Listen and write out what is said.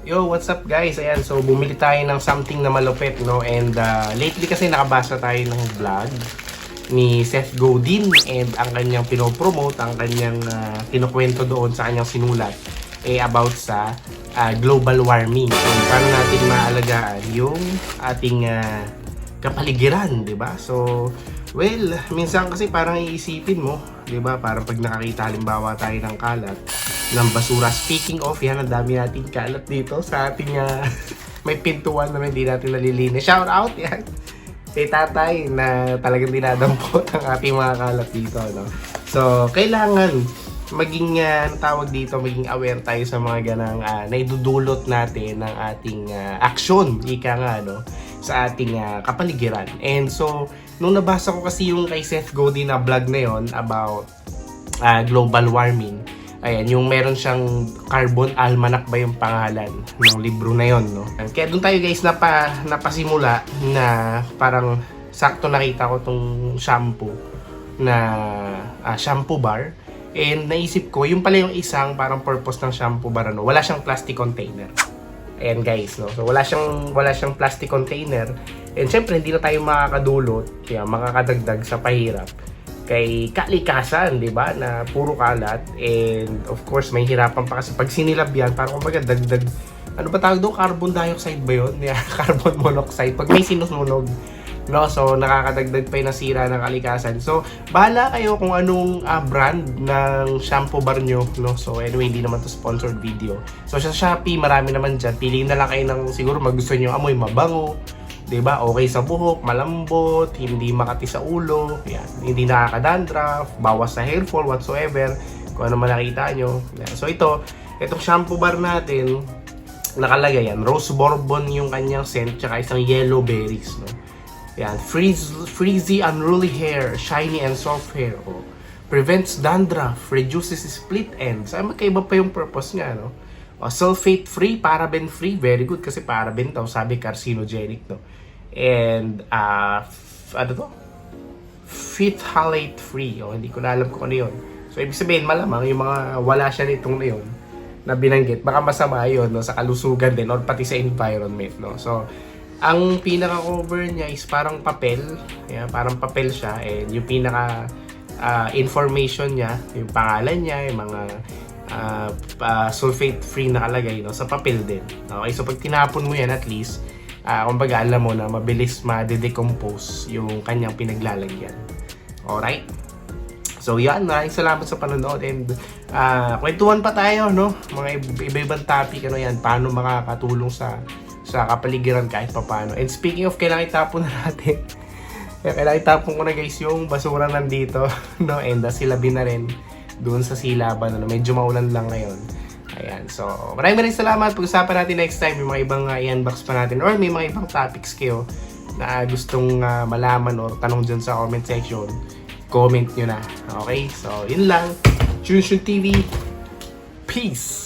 Yo, what's up guys? Ayan, so bumili tayo ng something na malupit, no? And uh, lately kasi nakabasa tayo ng vlog ni Seth Godin and ang kanyang pinopromote, ang kanyang uh, kinukwento doon sa kanyang sinulat eh about sa uh, global warming. So, paano natin maalagaan yung ating uh, kapaligiran, 'di ba? So, well, minsan kasi parang iisipin mo, 'di ba? Parang pag nakakita halimbawa tayo ng kalat ng basura. Speaking of, yan, ang dami nating kalat dito sa ating uh, may pintuan na hindi natin nalilinis. Shout out yan! Kay tatay na talagang dinadampot ang ating mga kalat dito. No? So, kailangan maging uh, tawag dito, maging aware tayo sa mga ganang uh, naidudulot natin ng ating uh, action, ika nga, no? sa ating uh, kapaligiran. And so, nung nabasa ko kasi yung kay Seth Godin na vlog na yon about uh, global warming, Ayan, yung meron siyang Carbon Almanac ba yung pangalan ng libro na yon, no? Kaya doon tayo guys napa, napasimula na parang sakto nakita ko tong shampoo na ah, shampoo bar. And naisip ko, yung pala yung isang parang purpose ng shampoo bar, ano, wala siyang plastic container. Ayan guys, no? So wala siyang wala siyang plastic container. And syempre hindi na tayo makakadulot, kaya makakadagdag sa pahirap kay kalikasan, 'di ba? Na puro kalat and of course may hirapan pa kasi pag sinilab yan, parang kumbaga dagdag ano ba tawag doon? Carbon dioxide ba 'yon? Yeah, carbon monoxide pag may sinusunog. No, so nakakadagdag pa yung nasira ng kalikasan. So, bahala kayo kung anong ah, brand ng shampoo bar nyo. No? So, anyway, hindi naman to sponsored video. So, sa Shopee, marami naman dyan. Piliin na lang kayo ng siguro magusto nyo amoy mabango, 'di ba? Okay sa buhok, malambot, hindi makati sa ulo, yan. Hindi nakaka-dandruff, bawas sa hair fall whatsoever, kung ano man nakita nyo. So ito, itong shampoo bar natin, nakalagay yan, rose bourbon yung kanyang scent, tsaka isang yellow berries, no? Yan, freeze, freezy unruly hair, shiny and soft hair, oh. Prevents dandruff, reduces split ends. Ay, magkaiba pa yung purpose niya, no? O, sulfate free, paraben free, very good kasi paraben daw, sabi carcinogenic, no? And, uh, ano to? Phthalate free, o, hindi ko na alam kung ano yun. So, ibig sabihin, malamang yung mga wala siya nitong na yun, na binanggit, baka masama yun, no? Sa kalusugan din, or pati sa environment, no? So, ang pinaka-cover niya is parang papel, yeah, parang papel siya, and yung pinaka ah, information niya, yung pangalan niya, yung mga ah, ah, sulfate free nakalagay no, sa papel din. Okay, so pag tinapon mo yan at least, ah, kumbaga alam mo na mabilis ma-decompose yung kanyang pinaglalagyan. Alright? So yan, maraming salamat sa panonood and ah, kwentuhan pa tayo, no? Mga ib- iba-ibang topic, ano yan, paano makakatulong sa sa kapaligiran kahit papaano. And speaking of, kailangan itapon na natin. Kaya kailangan itapon ko na guys yung basura nandito, no? And uh, silabi na rin doon sa silaban, ano? Medyo maulan lang ngayon. Ayan, so maraming maraming salamat. Pag-usapan natin next time yung mga ibang uh, i-unbox pa natin or may mga ibang topics kayo na gustong uh, malaman or tanong dyan sa comment section. Comment nyo na. Okay? So, yun lang. Chunshun TV. Peace!